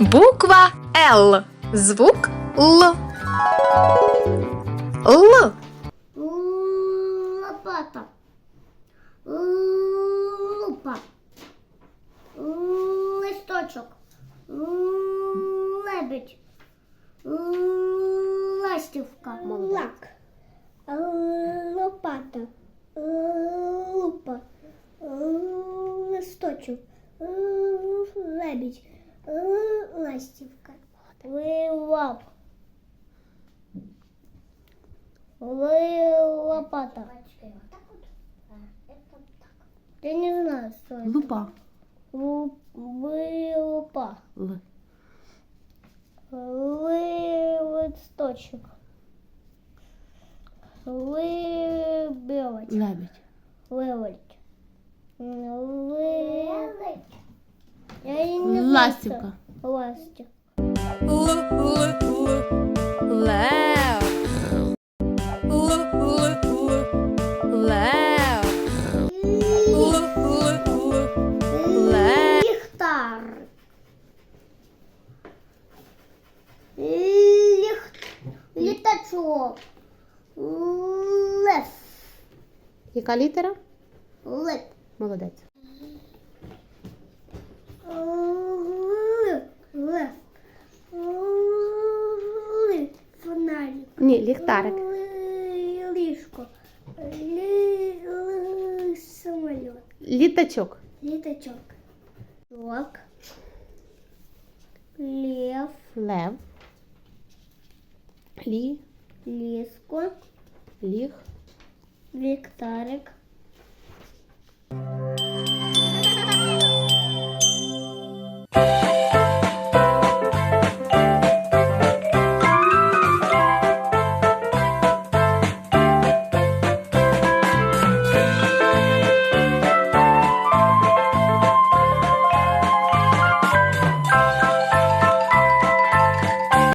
Буква Л. Звук Л. Л. Лопата. Лупа. Листочок. Лебедь. Ластівка. Лак. Лопата. Лупа. Листочок. Лебедь. Ластівка. Лап. Лопата. Я не знаю, что это. Лупа. Лу- Лупа. Л. Листочек. Лебедь. Лебедь. Лебедь. Я не Ластівка. Лев. Лев. Лев. Ліхтар. Ліх... Літачок. Лев. Яка літера? Лев. Молодець. Ні, ліхтарик. Ли- Ліжко. Ли- ли- Самоліт. Літачок. Літачок. Лок. Лев. Лев. Лі. Ліско. Ліг. Ліхтарик.